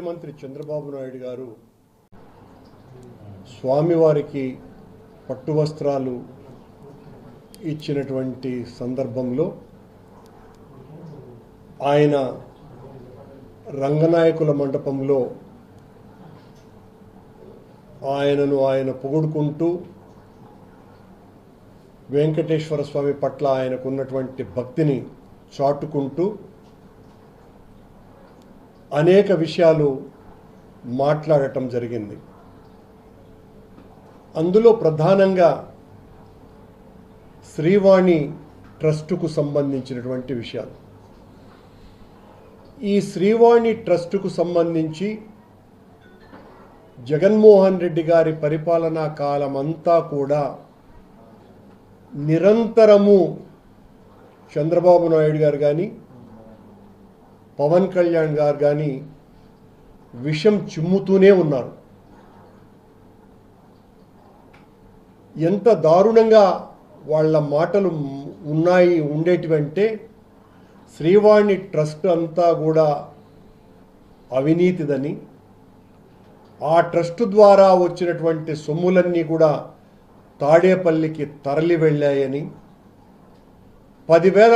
ముఖ్యమంత్రి చంద్రబాబు నాయుడు గారు స్వామివారికి పట్టు వస్త్రాలు ఇచ్చినటువంటి సందర్భంలో ఆయన రంగనాయకుల మండపంలో ఆయనను ఆయన పొగుడుకుంటూ వెంకటేశ్వర స్వామి పట్ల ఆయనకున్నటువంటి భక్తిని చాటుకుంటూ అనేక విషయాలు మాట్లాడటం జరిగింది. అందులో ప్రధానంగా శ్రీవాణి ట్రస్టుకు సంబంధించినటువంటి విషయాలు. ఈ శ్రీవాణి ట్రస్టుకు సంబంధించి జగన్మోహన్ రెడ్డి గారి పరిపాలనా కాలమంతా కూడా నిరంతరము చంద్రబాబు నాయుడు గారు కానీ పవన్ కళ్యాణ్ గారు కానీ విషం చిమ్ముతూనే ఉన్నారు. ఎంత దారుణంగా వాళ్ళ మాటలు ఉన్నాయి ఉండేటివంటే శ్రీవాణి ట్రస్ట్ అంతా కూడా అవినీతిదని ఆ ట్రస్ట్ ద్వారా వచ్చినటువంటి సొమ్ములన్నీ కూడా తాడేపల్లికి తరలి వెళ్ళాయని పదివేల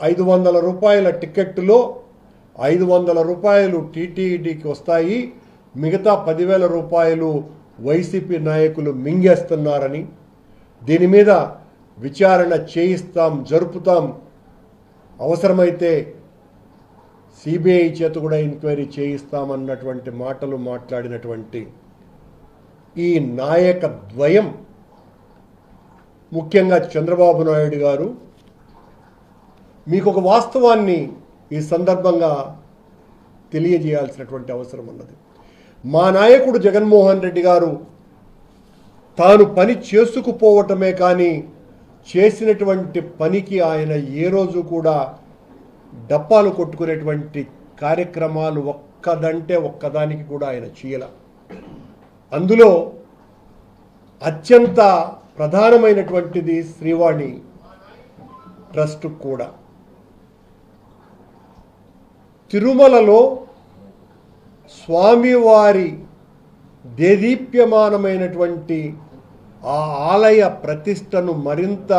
ఐదు వందల రూపాయల టికెట్టులో ఐదు వందల రూపాయలు టీటీడీకి వస్తాయి. మిగతా పదివేల రూపాయలు వైసీపీ నాయకులు మింగేస్తున్నారని. దీని మీద విచారణ చేయిస్తాం జరుపుతాం. అవసరమైతే సిబిఐ చేత కూడా ఎంక్వైరీ చేయిస్తామన్నటువంటి మాటలు మాట్లాడినటువంటి ఈ నాయక ద్వయం ముఖ్యంగా చంద్రబాబు నాయుడు గారు మీకు ఒక వాస్తవాన్ని ఈ సందర్భంగా తెలియజేయాల్సినటువంటి అవసరం ఉన్నది. మా నాయకుడు జగన్మోహన్ రెడ్డి గారు తాను పని చేసుకుపోవటమే కానీ చేసినటువంటి పనికి ఆయన ఏ రోజు కూడా డప్పాలు కొట్టుకునేటువంటి కార్యక్రమాలు ఒక్కదంటే ఒక్కదానికి కూడా ఆయన చేయల. అందులో అత్యంత ప్రధానమైనటువంటిది శ్రీవాణి ట్రస్ట్ కూడా. తిరుమలలో స్వామివారి దేదీప్యమానమైనటువంటి ఆ ఆలయ ప్రతిష్టను మరింత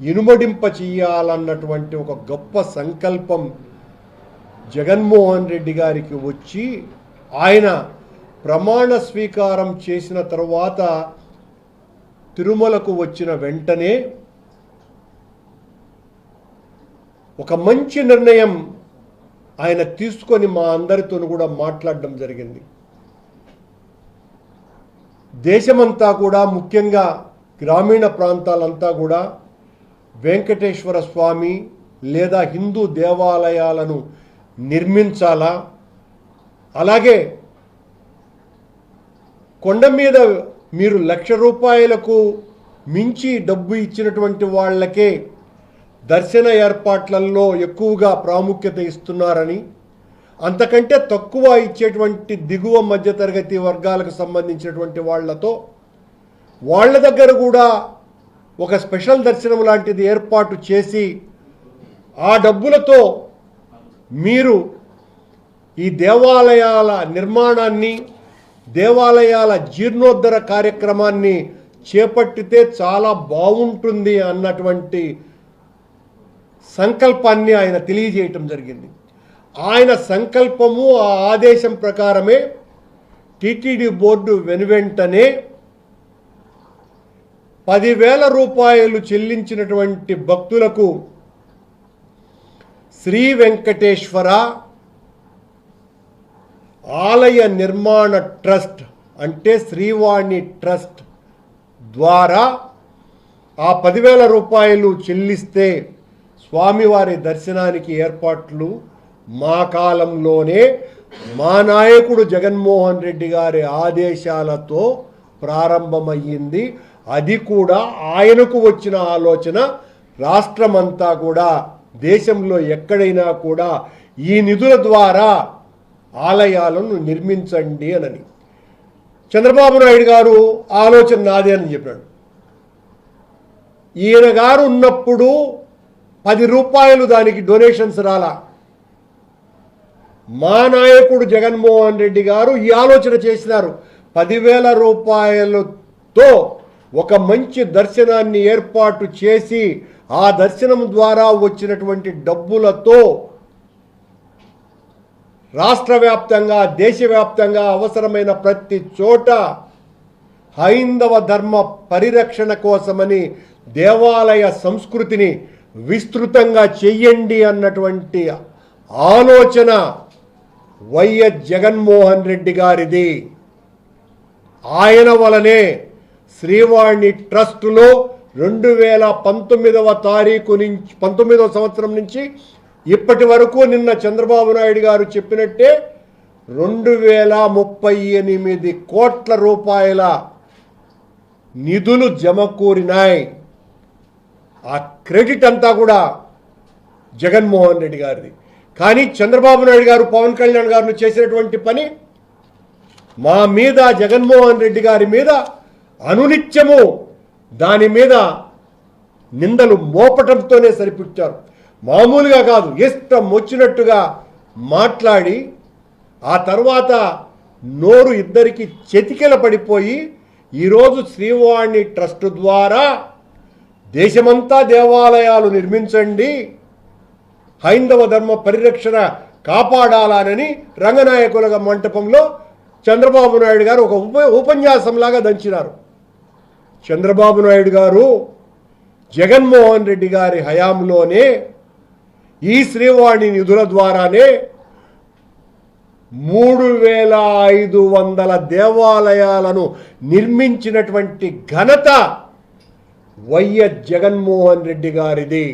ఇనుమడింప చెయ్యాలన్నటువంటి ఒక గొప్ప సంకల్పం జగన్మోహన్ రెడ్డి గారికి వచ్చి ఆయన ప్రమాణ స్వీకారం చేసిన తరువాత తిరుమలకు వచ్చిన వెంటనే ఒక మంచి నిర్ణయం ఆయన తీసుకొని మా అందరితో కూడా మాట్లాడడం జరిగింది. దేశమంతా కూడా ముఖ్యంగా గ్రామీణ ప్రాంతాలంతా కూడా వెంకటేశ్వర స్వామి లేదా హిందూ దేవాలయాలను నిర్మించాలా? అలాగే కొండ మీద మీరు లక్ష రూపాయలకు మించి డబ్బు ఇచ్చినటువంటి వాళ్ళకే దర్శన ఏర్పాట్లలో ఎక్కువగా ప్రాముఖ్యత ఇస్తున్నారని అంతకంటే తక్కువ ఇచ్చేటువంటి దిగువ మధ్యతరగతి వర్గాలకు సంబంధించినటువంటి వాళ్ళతో వాళ్ళ దగ్గర కూడా ఒక స్పెషల్ దర్శనం లాంటిది ఏర్పాటు చేసి ఆ డబ్బులతో మీరు ఈ దేవాలయాల నిర్మాణాన్ని దేవాలయాల జీర్ణోద్ధర కార్యక్రమాన్ని చేపట్టితే చాలా బాగుంటుంది అన్నటువంటి సంకల్పాన్ని ఆయన తెలియజేయటం జరిగింది. ఆయన సంకల్పము ఆ ఆదేశం ప్రకారమే టిటిడి బోర్డు వెనువెంటనే పదివేల రూపాయలు చెల్లించినటువంటి భక్తులకు శ్రీ వెంకటేశ్వర ఆలయ నిర్మాణ ట్రస్ట్ అంటే శ్రీవాణి ట్రస్ట్ ద్వారా ఆ పదివేల రూపాయలు చెల్లిస్తే స్వామివారి దర్శనానికి ఏర్పాట్లు మా కాలంలోనే మా నాయకుడు జగన్మోహన్ రెడ్డి గారి ఆదేశాలతో ప్రారంభమయ్యింది. అది కూడా ఆయనకు వచ్చిన ఆలోచన. రాష్ట్రమంతా కూడా దేశంలో ఎక్కడైనా కూడా ఈ నిధుల ద్వారా ఆలయాలను నిర్మించండి అనని. చంద్రబాబు నాయుడు గారు ఆలోచన నాదే అని చెప్పాడు. ఈయన గారు ఉన్నప్పుడు పది రూపాయలు దానికి డొనేషన్స్ రాలా. మా నాయకుడు జగన్మోహన్ రెడ్డి గారు ఈ ఆలోచన చేసినారు. పదివేల రూపాయలతో ఒక మంచి దర్శనాన్ని ఏర్పాటు చేసి ఆ దర్శనం ద్వారా వచ్చినటువంటి డబ్బులతో రాష్ట్ర వ్యాప్తంగా దేశవ్యాప్తంగా అవసరమైన ప్రతి చోట హైందవ ధర్మ పరిరక్షణ కోసమని దేవాలయ సంస్కృతిని విస్తృతంగా చెయ్యండి అన్నటువంటి ఆలోచన వైఎస్ జగన్మోహన్ రెడ్డి గారిది. ఆయన వలనే శ్రీవాణి ట్రస్టులో రెండు వేల పంతొమ్మిదవ తారీఖు నుంచి పంతొమ్మిదవ సంవత్సరం నుంచి ఇప్పటి వరకు నిన్న చంద్రబాబు నాయుడు గారు చెప్పినట్టే రెండు వేల ముప్పై ఎనిమిది కోట్ల రూపాయల నిధులు జమకూరినాయి ఆ క్రెడిట్ అంతా కూడా జగన్మోహన్ రెడ్డి గారిది. కానీ చంద్రబాబు నాయుడు గారు పవన్ కళ్యాణ్ గారు చేసినటువంటి పని మా మీద జగన్మోహన్ రెడ్డి గారి మీద అనునిత్యము దాని మీద నిందలు మోపటంతోనే సరిపుచ్చారు. మామూలుగా కాదు ఇష్టం వచ్చినట్టుగా మాట్లాడి ఆ తర్వాత నోరు ఇద్దరికి చెతికెల పడిపోయి ఈరోజు శ్రీవాణి ట్రస్ట్ ద్వారా దేశమంతా దేవాలయాలు నిర్మించండి. హైందవ ధర్మ పరిరక్షణ కాపాడాలనని రంగనాయకుల మంటపంలో చంద్రబాబు నాయుడు గారు ఒక ఉప ఉపన్యాసంలాగా దంచినారు. చంద్రబాబు నాయుడు గారు జగన్మోహన్ రెడ్డి గారి హయాంలోనే ఈ శ్రీవాణి నిధుల ద్వారానే మూడు వేల ఐదు వందల దేవాలయాలను నిర్మించినటువంటి ఘనత వైఎస్ జగన్మోహన్ రెడ్డి గారిది.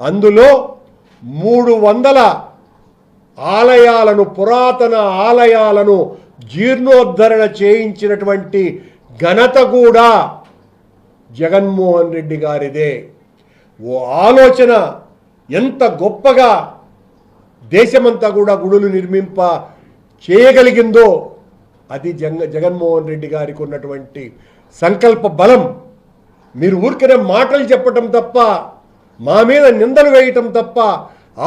అందులో మూడు వందల ఆలయాలను పురాతన ఆలయాలను జీర్ణోద్ధరణ చేయించినటువంటి ఘనత కూడా జగన్మోహన్ రెడ్డి గారిదే. ఓ ఆలోచన ఎంత గొప్పగా దేశమంతా కూడా గుడులు నిర్మింప చేయగలిగిందో అది జగ జగన్మోహన్ రెడ్డి గారికి ఉన్నటువంటి సంకల్ప బలం. మీరు ఊరికనే మాటలు చెప్పటం తప్ప మా మీద నిందలు వేయటం తప్ప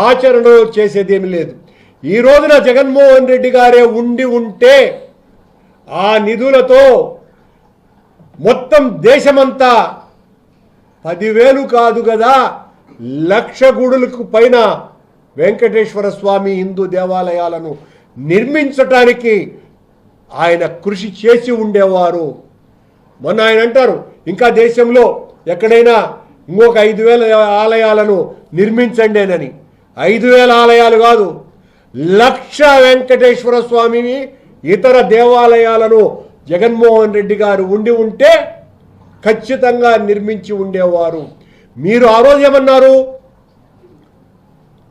ఆచరణలో చేసేదేమీ లేదు. ఈ రోజున జగన్మోహన్ రెడ్డి గారే ఉండి ఉంటే ఆ నిధులతో మొత్తం దేశమంతా పదివేలు కాదు కదా లక్ష గుడులకు పైన వెంకటేశ్వర స్వామి హిందూ దేవాలయాలను నిర్మించటానికి ఆయన కృషి చేసి ఉండేవారు. మొన్న ఆయన అంటారు ఇంకా దేశంలో ఎక్కడైనా ఇంకొక ఐదు వేల ఆలయాలను నిర్మించండేనని ఐదు వేల ఆలయాలు కాదు లక్ష వెంకటేశ్వర స్వామిని ఇతర దేవాలయాలను జగన్మోహన్ రెడ్డి గారు ఉండి ఉంటే ఖచ్చితంగా నిర్మించి ఉండేవారు. మీరు ఆ రోజు ఏమన్నారు?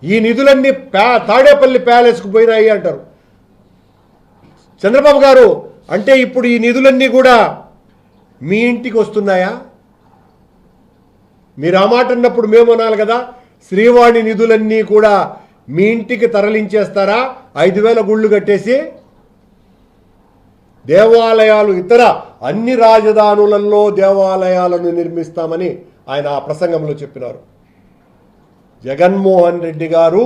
ఈ నిధులన్నీ ప్యా తాడేపల్లి ప్యాలెస్కు పోయినాయి అంటారు. చంద్రబాబు గారు అంటే ఇప్పుడు ఈ నిధులన్నీ కూడా మీ ఇంటికి వస్తున్నాయా? మీరు ఆ మాట అన్నప్పుడు మేము అనాలి కదా శ్రీవాణి నిధులన్నీ కూడా మీ ఇంటికి తరలించేస్తారా? ఐదు వేల గుళ్ళు కట్టేసి దేవాలయాలు ఇతర అన్ని రాజధానులలో దేవాలయాలను నిర్మిస్తామని ఆయన ఆ ప్రసంగంలో చెప్పినారు. జగన్మోహన్ రెడ్డి గారు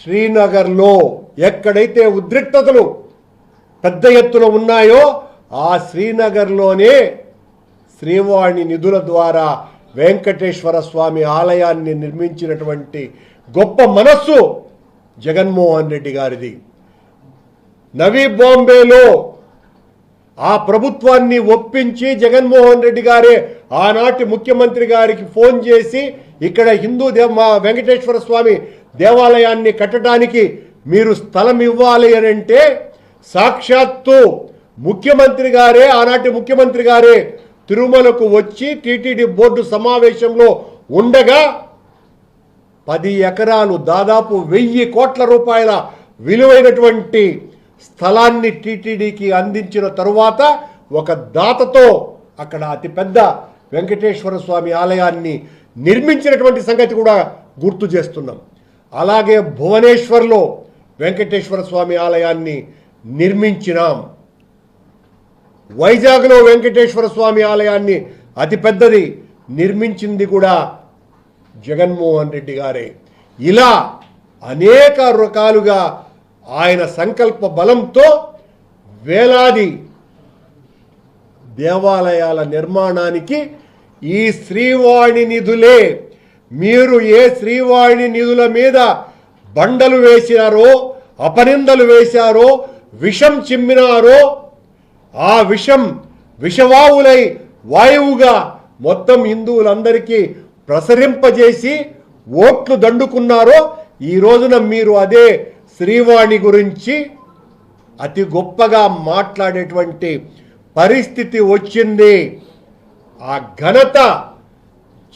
శ్రీనగర్లో ఎక్కడైతే ఉద్రిక్తతలు పెద్ద ఎత్తున ఉన్నాయో ఆ శ్రీనగర్లోనే శ్రీవాణి నిధుల ద్వారా వెంకటేశ్వర స్వామి ఆలయాన్ని నిర్మించినటువంటి గొప్ప మనస్సు జగన్మోహన్ రెడ్డి గారిది. నవీ బాంబేలో ఆ ప్రభుత్వాన్ని ఒప్పించి జగన్మోహన్ రెడ్డి గారే ఆనాటి ముఖ్యమంత్రి గారికి ఫోన్ చేసి ఇక్కడ హిందూ దేవ మా వెంకటేశ్వర స్వామి దేవాలయాన్ని కట్టడానికి మీరు స్థలం ఇవ్వాలి అని అంటే సాక్షాత్తు ముఖ్యమంత్రి గారే ఆనాటి ముఖ్యమంత్రి గారే తిరుమలకు వచ్చి టీటీడీ బోర్డు సమావేశంలో ఉండగా పది ఎకరాలు దాదాపు వెయ్యి కోట్ల రూపాయల విలువైనటువంటి స్థలాన్ని టీటీడీకి అందించిన తరువాత ఒక దాతతో అక్కడ అతిపెద్ద వెంకటేశ్వర స్వామి ఆలయాన్ని నిర్మించినటువంటి సంగతి కూడా గుర్తు చేస్తున్నాం. అలాగే భువనేశ్వర్లో వెంకటేశ్వర స్వామి ఆలయాన్ని నిర్మించినాం. వైజాగ్లో వెంకటేశ్వర స్వామి ఆలయాన్ని అతిపెద్దది నిర్మించింది కూడా జగన్మోహన్ రెడ్డి గారే. ఇలా అనేక రకాలుగా ఆయన సంకల్ప బలంతో వేలాది దేవాలయాల నిర్మాణానికి ఈ శ్రీవాణి నిధులే. మీరు ఏ శ్రీవాణి నిధుల మీద బండలు వేశారో అపనిందలు వేశారో విషం చిమ్మినారో ఆ విషం విషవావులై వాయువుగా మొత్తం హిందువులందరికీ ప్రసరింపజేసి ఓట్లు దండుకున్నారో ఈ రోజున మీరు అదే శ్రీవాణి గురించి అతి గొప్పగా మాట్లాడేటువంటి పరిస్థితి వచ్చింది. ఆ ఘనత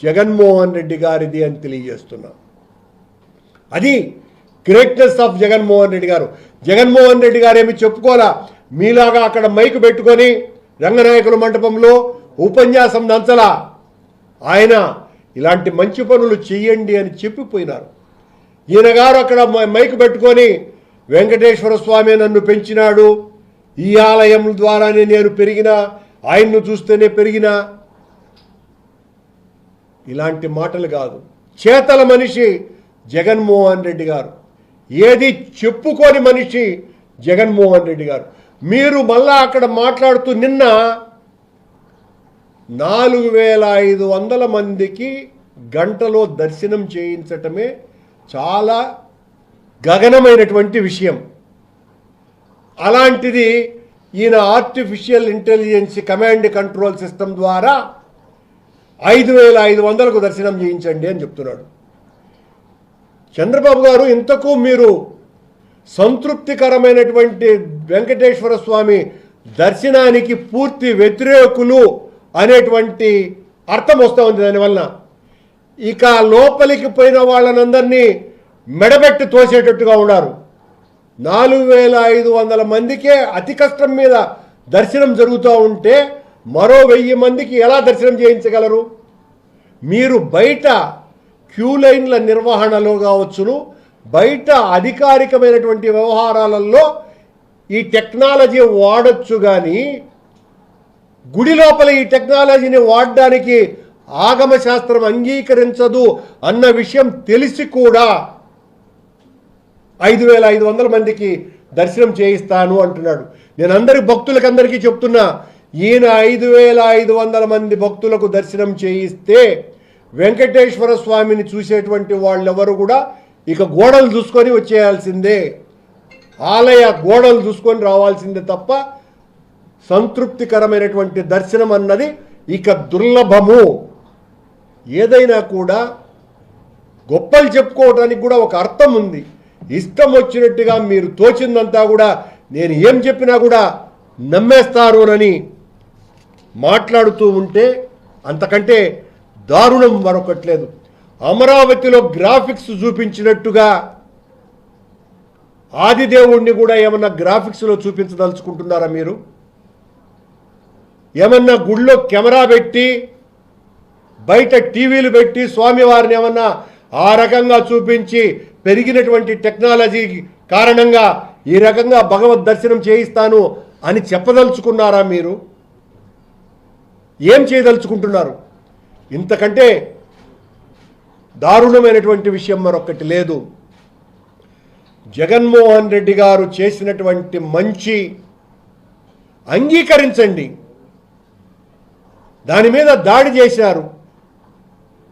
జగన్మోహన్ రెడ్డి గారిది అని తెలియజేస్తున్నా. అది గ్రేట్నెస్ ఆఫ్ జగన్మోహన్ రెడ్డి గారు. జగన్మోహన్ రెడ్డి గారు ఏమి చెప్పుకోవాలా? మీలాగా అక్కడ మైకు పెట్టుకొని రంగనాయకుల మండపంలో ఉపన్యాసం దంచలా ఆయన ఇలాంటి మంచి పనులు చెయ్యండి అని చెప్పిపోయినారు. ఈయన గారు అక్కడ మైకు పెట్టుకొని వెంకటేశ్వర స్వామి నన్ను పెంచినాడు. ఈ ఆలయం ద్వారానే నేను పెరిగినా ఆయన్ను చూస్తేనే పెరిగినా. ఇలాంటి మాటలు కాదు. చేతల మనిషి జగన్మోహన్ రెడ్డి గారు. ఏది చెప్పుకోని మనిషి జగన్మోహన్ రెడ్డి గారు. మీరు మళ్ళా అక్కడ మాట్లాడుతూ నిన్న నాలుగు వేల ఐదు వందల మందికి గంటలో దర్శనం చేయించటమే చాలా గగనమైనటువంటి విషయం. అలాంటిది ఈయన artificial intelligence command control system ద్వారా ఐదు వేల ఐదు వందలకు దర్శనం చేయించండి అని చెప్తున్నాడు. చంద్రబాబు గారు ఇంతకు మీరు సంతృప్తికరమైనటువంటి వెంకటేశ్వర స్వామి దర్శనానికి పూర్తి వ్యతిరేకులు అనేటువంటి అర్థం వస్తూ ఉంది దానివల్ల. ఇక లోపలికి పోయిన వాళ్ళనందరినీ మెడబెట్టి తోసేటట్టుగా ఉన్నారు. నాలుగు వేల ఐదు వందల మందికే అతి కష్టం మీద దర్శనం జరుగుతూ ఉంటే మరో వెయ్యి మందికి ఎలా దర్శనం చేయించగలరు? మీరు బయట క్యూ లైన్ల నిర్వహణలో కావచ్చును బయట అధికారికమైనటువంటి వ్యవహారాలలో ఈ టెక్నాలజీ వాడొచ్చు కానీ గుడి లోపల ఈ టెక్నాలజీని వాడడానికి ఆగమ శాస్త్రం అంగీకరించదు అన్న విషయం తెలిసి కూడా ఐదు వేల ఐదు వందల మందికి దర్శనం చేయిస్తాను అంటున్నాడు. నేను అందరి భక్తులకు అందరికీ చెప్తున్నా ఈయన ఐదు వేల ఐదు వందల మంది భక్తులకు దర్శనం చేయిస్తే వెంకటేశ్వర స్వామిని చూసేటువంటి వాళ్ళెవరు కూడా ఇక గోడలు చూసుకొని వచ్చేయాల్సిందే. ఆలయ గోడలు చూసుకొని రావాల్సిందే తప్ప సంతృప్తికరమైనటువంటి దర్శనం అన్నది ఇక దుర్లభము. ఏదైనా కూడా గొప్పలు చెప్పుకోవడానికి కూడా ఒక అర్థం ఉంది. ఇష్టం వచ్చినట్టుగా మీరు తోచిందంతా కూడా నేను ఏం చెప్పినా కూడా నమ్మేస్తారోనని మాట్లాడుతూ ఉంటే అంతకంటే దారుణం మరొకట్లేదు అమరావతిలో గ్రాఫిక్స్ చూపించినట్టుగా ఆదిదేవుణ్ణి కూడా ఏమన్నా గ్రాఫిక్స్లో చూపించదలుచుకుంటున్నారా మీరు? ఏమన్నా గుళ్ళో కెమెరా పెట్టి బయట టీవీలు పెట్టి స్వామివారిని ఏమన్నా ఆ రకంగా చూపించి పెరిగినటువంటి టెక్నాలజీ కారణంగా ఈ రకంగా భగవద్ దర్శనం చేయిస్తాను అని చెప్పదలుచుకున్నారా మీరు? ఏం చేయదలుచుకుంటున్నారు? ఇంతకంటే దారుణమైనటువంటి విషయం మరొకటి లేదు. జగన్మోహన్ రెడ్డి గారు చేసినటువంటి మంచి అంగీకరించండి. దాని మీద దాడి చేశారు.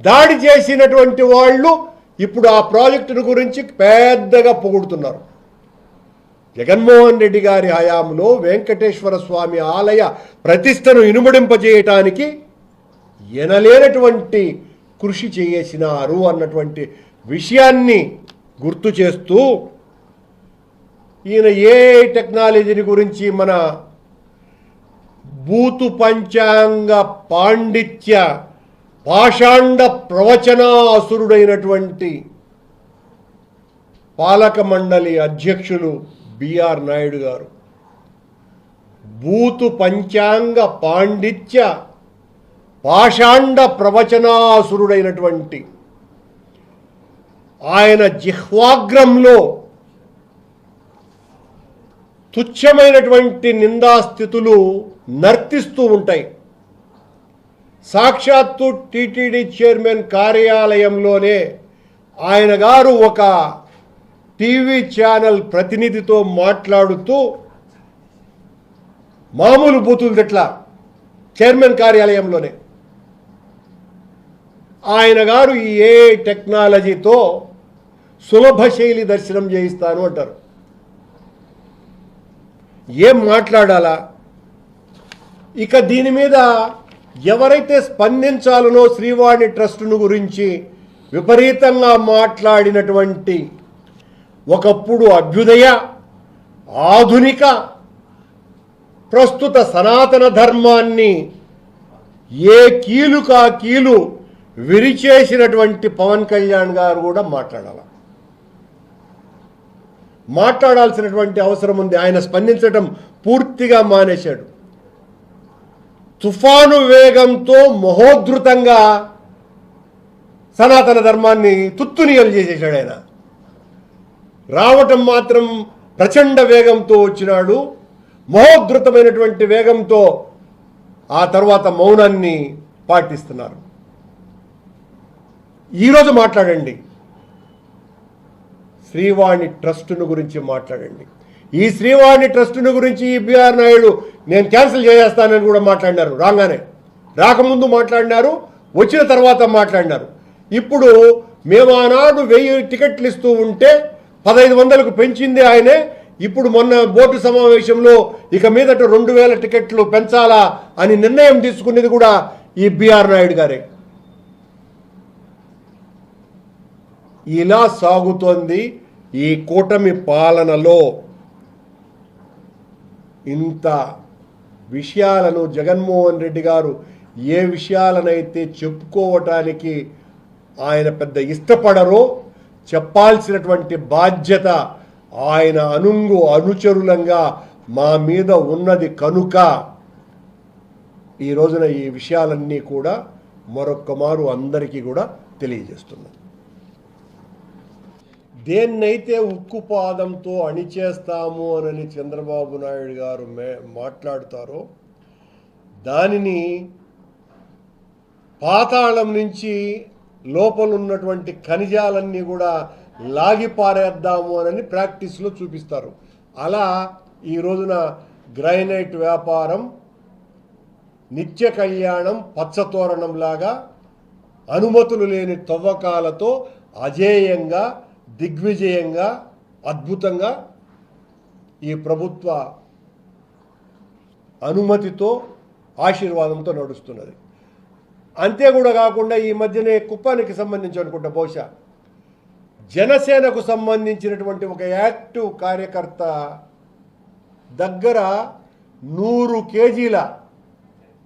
దాడి చేసినటువంటి వాళ్ళు ఇప్పుడు ఆ ప్రాజెక్టును గురించి పెద్దగా పొగుడుతున్నారు. జగన్మోహన్ రెడ్డి గారి హయాంలో వెంకటేశ్వర స్వామి ఆలయ ప్రతిష్టను ఇనుమడింపజేయటానికి ఎనలేనటువంటి కృషి చేసినారు అన్నటువంటి విషయాన్ని గుర్తు చేస్తూ ఈయన ఏ టెక్నాలజీని గురించి మన బూతు పంచాంగ పాండిత్య పాషాండ ప్రవచనాసురుడైనటువంటి పాలక మండలి అధ్యక్షులు బిఆర్ నాయుడు గారు. బూతు పంచాంగ పాండిత్య పాషాండ ప్రవచనాసురుడైనటువంటి ఆయన జిహ్వాగ్రంలో తుచ్చమైనటువంటి నిందాస్థితులు నర్తిస్తూ ఉంటాయి. సాక్షాత్తు టీటీడీ చైర్మన్ కార్యాలయంలోనే ఆయన గారు ఒక టీవీ ఛానల్ ప్రతినిధితో మాట్లాడుతూ మామూలు బూతులు తిట్ల చైర్మన్ కార్యాలయంలోనే. ఆయన గారు ఈ ఏ టెక్నాలజీతో సులభ శైలి దర్శనం చేయిస్తాను అంటారు. ఏం మాట్లాడాలా? ఇక దీని మీద ఎవరైతే స్పందించాలనో శ్రీవాణి ట్రస్టును గురించి విపరీతంగా మాట్లాడినటువంటి ఒకప్పుడు అభ్యుదయ ఆధునిక ప్రస్తుత సనాతన ధర్మాన్ని ఏ కీలుకా కీలు విరిచేసినటువంటి పవన్ కళ్యాణ్ గారు కూడా మాట్లాడాల. మాట్లాడాల్సినటువంటి అవసరం ఉంది. ఆయన స్పందించడం పూర్తిగా మానేశాడు. తుఫాను వేగంతో మహోద్ధృతంగా సనాతన ధర్మాన్ని తుత్తునియలు చేసేసాడు ఆయన. రావటం మాత్రం ప్రచండ వేగంతో వచ్చినాడు. మహోద్ధృతమైనటువంటి వేగంతో ఆ తర్వాత మౌనాన్ని పాటిస్తున్నారు. ఈరోజు మాట్లాడండి. శ్రీవాణి ట్రస్టును గురించి మాట్లాడండి. ఈ శ్రీవాణి ట్రస్టును గురించి ఈ బీఆర్ నాయుడు నేను క్యాన్సిల్ చేసేస్తానని కూడా మాట్లాడినారు. రాగానే. రాకముందు మాట్లాడినారు వచ్చిన తర్వాత మాట్లాడినారు. ఇప్పుడు మేము ఆనాడు వెయ్యి టికెట్లు ఇస్తూ ఉంటే పదహైదు వందలకు పెంచింది ఆయనే. ఇప్పుడు మొన్న బోర్డు సమావేశంలో ఇక మీదట రెండు వేల టికెట్లు పెంచాలా అని నిర్ణయం తీసుకునేది కూడా ఈ బీఆర్ నాయుడు గారే. ఇలా సాగుతోంది ఈ కూటమి పాలనలో. ఇంత విషయాలను జగన్మోహన్ రెడ్డి గారు ఏ విషయాలనైతే చెప్పుకోవటానికి ఆయన పెద్ద ఇష్టపడరో చెప్పాల్సినటువంటి బాధ్యత ఆయన అనుంగు అనుచరులంగా మా మీద ఉన్నది కనుక ఈ రోజున ఈ విషయాలన్నీ కూడా మరొక్క మారు అందరికీ కూడా తెలియజేస్తున్నాం. దేన్నైతే ఉక్కు పాదంతో అణిచేస్తాము అని చంద్రబాబు నాయుడు గారు మే మాట్లాడుతారో దానిని పాతాళం నుంచి లోపలున్నటువంటి ఖనిజాలన్నీ కూడా లాగి పారేద్దాము అని ప్రాక్టీస్లో చూపిస్తారు. అలా ఈ రోజున గ్రైనైట్ వ్యాపారం నిత్య కళ్యాణం పచ్చతోరణంలాగా అనుమతులు లేని తవ్వకాలతో అజేయంగా దిగ్విజయంగా అద్భుతంగా ఈ ప్రభుత్వ అనుమతితో ఆశీర్వాదంతో నడుస్తున్నది. అంతే కూడా కాకుండా ఈ మధ్యనే కుప్పానికి సంబంధించి అనుకుంటా బహుశా జనసేనకు సంబంధించినటువంటి ఒక యాక్టివ్ కార్యకర్త దగ్గర నూరు కేజీల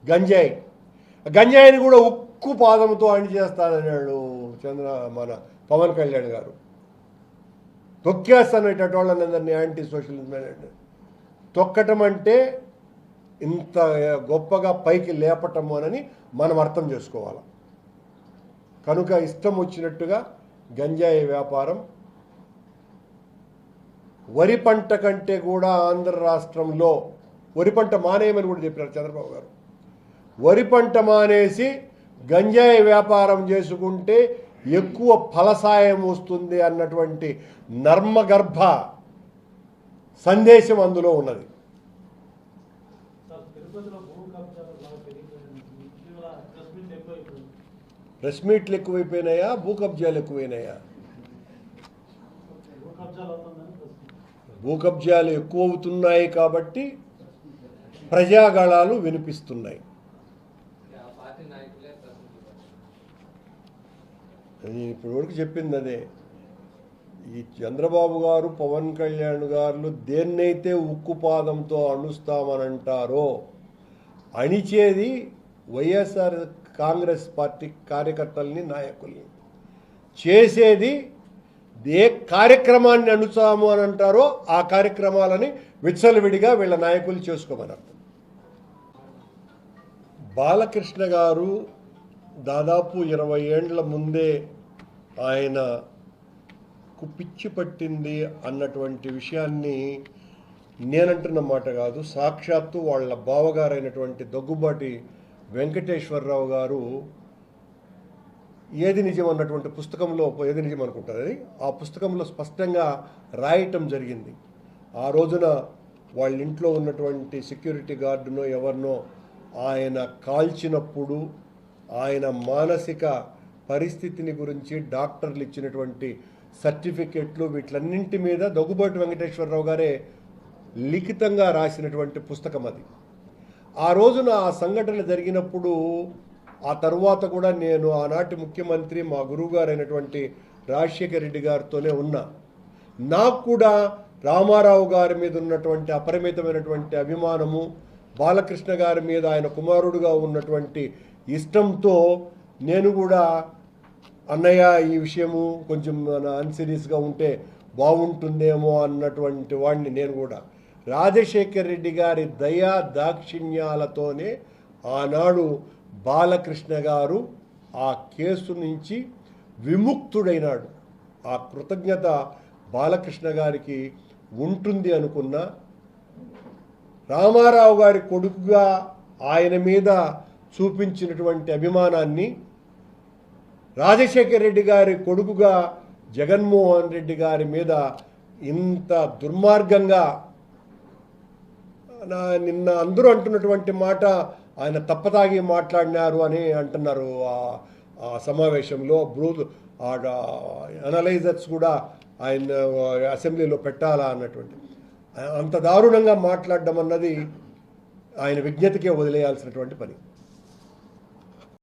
గంజాయి. గంజాయిని కూడా ఉక్కు పాదంతో అణిచేస్తానన్నాడు చంద్ర మన పవన్ కళ్యాణ్ గారు. తొక్కేస్తాను ఇటువంటి వాళ్ళని అందరినీ యాంటీ సోషల్ తొక్కటం అంటే ఇంత గొప్పగా పైకి లేపటము అని మనం అర్థం చేసుకోవాలి. కనుక ఇష్టం వచ్చినట్టుగా గంజాయి వ్యాపారం వరి పంట కంటే కూడా ఆంధ్ర రాష్ట్రంలో వరి పంట మానేయమని కూడా చెప్పారు చంద్రబాబు గారు. వరి పంట మానేసి గంజాయి వ్యాపారం చేసుకుంటే ఎక్కువ ఫలసాయం వస్తుంది అన్నటువంటి నర్మగర్భ సందేశం అందులో ఉన్నది. సార్ ప్రెస్ మీట్లు ఎక్కువైపోయినాయా? భూ కబ్జాలు ఎక్కువైనాయా? భూ భూ కబ్జాలు ఎక్కువ అవుతున్నాయి కాబట్టి ప్రజాగళాలు వినిపిస్తున్నాయి ఆ పార్టీ నాయకులే ప్రశ్నించారు నేను ఇప్పటి వరకు చెప్పింది అదే. ఈ చంద్రబాబు గారు పవన్ కళ్యాణ్ గారు దేన్నైతే ఉక్కుపాదంతో అణుస్తామని అంటారో అణిచేది వైఎస్ఆర్ కాంగ్రెస్ పార్టీ కార్యకర్తల్ని నాయకుల్ని. చేసేది ఏ కార్యక్రమాన్ని అణుతాము అని అంటారో ఆ కార్యక్రమాలని విచ్చలవిడిగా వీళ్ళ నాయకులు చేసుకోమని అర్థం బాలకృష్ణ గారు దాదాపు ఇరవై ఏండ్ల ముందే ఆయన పిచ్చి పట్టింది అన్నటువంటి విషయాన్ని నేనంటున్న మాట కాదు. సాక్షాత్తు వాళ్ళ బావగారైనటువంటి దగ్గుబాటి వెంకటేశ్వరరావు గారు ఏది నిజం అన్నటువంటి పుస్తకంలో ఏది నిజం అనుకుంటుంది అది ఆ పుస్తకంలో స్పష్టంగా రాయటం జరిగింది. ఆ రోజున వాళ్ళ ఇంట్లో ఉన్నటువంటి సెక్యూరిటీ గార్డునో ఎవరినో ఆయన కాల్చినప్పుడు ఆయన మానసిక పరిస్థితిని గురించి డాక్టర్లు ఇచ్చినటువంటి సర్టిఫికెట్లు వీటిలన్నింటి మీద దగ్గుబాటి వెంకటేశ్వరరావు గారే లిఖితంగా రాసినటువంటి పుస్తకం అది. ఆ రోజున ఆ సంఘటన జరిగినప్పుడు ఆ తర్వాత కూడా నేను ఆనాటి ముఖ్యమంత్రి మా గురువుగారైనటువంటి రాజశేఖర రెడ్డి గారితోనే ఉన్నా. నాకు కూడా రామారావు గారి మీద ఉన్నటువంటి అపరిమితమైనటువంటి అభిమానము బాలకృష్ణ గారి మీద ఆయన కుమారుడుగా ఉన్నటువంటి ఇష్టంతో నేను కూడా అన్నయ్య ఈ విషయము కొంచెం అన్సీరియస్గా ఉంటే బాగుంటుందేమో అన్నటువంటి వాడిని నేను కూడా. రాజశేఖర్ రెడ్డి గారి దయా దాక్షిణ్యాలతోనే ఆనాడు బాలకృష్ణ గారు ఆ కేసు నుంచి విముక్తుడైనాడు. ఆ కృతజ్ఞత బాలకృష్ణ గారికి ఉంటుంది అనుకున్న. రామారావు గారి కొడుకుగా ఆయన మీద చూపించినటువంటి అభిమానాన్ని రాజశేఖర రెడ్డి గారి కొడుకుగా జగన్మోహన్ రెడ్డి గారి మీద ఇంత దుర్మార్గంగా నా- నిన్న అందరూ అంటున్నటువంటి మాట ఆయన తప్పతాగి మాట్లాడినారు అని అంటున్నారు ఆ- ఆ సమావేశంలో. బ్రూత్ అనలైజర్స్ కూడా ఆయన అసెంబ్లీలో పెట్టాలా అన్నటువంటి. అంత దారుణంగా మాట్లాడడం అన్నది ఆయన విజ్ఞతకే వదిలేయాల్సినటువంటి పని.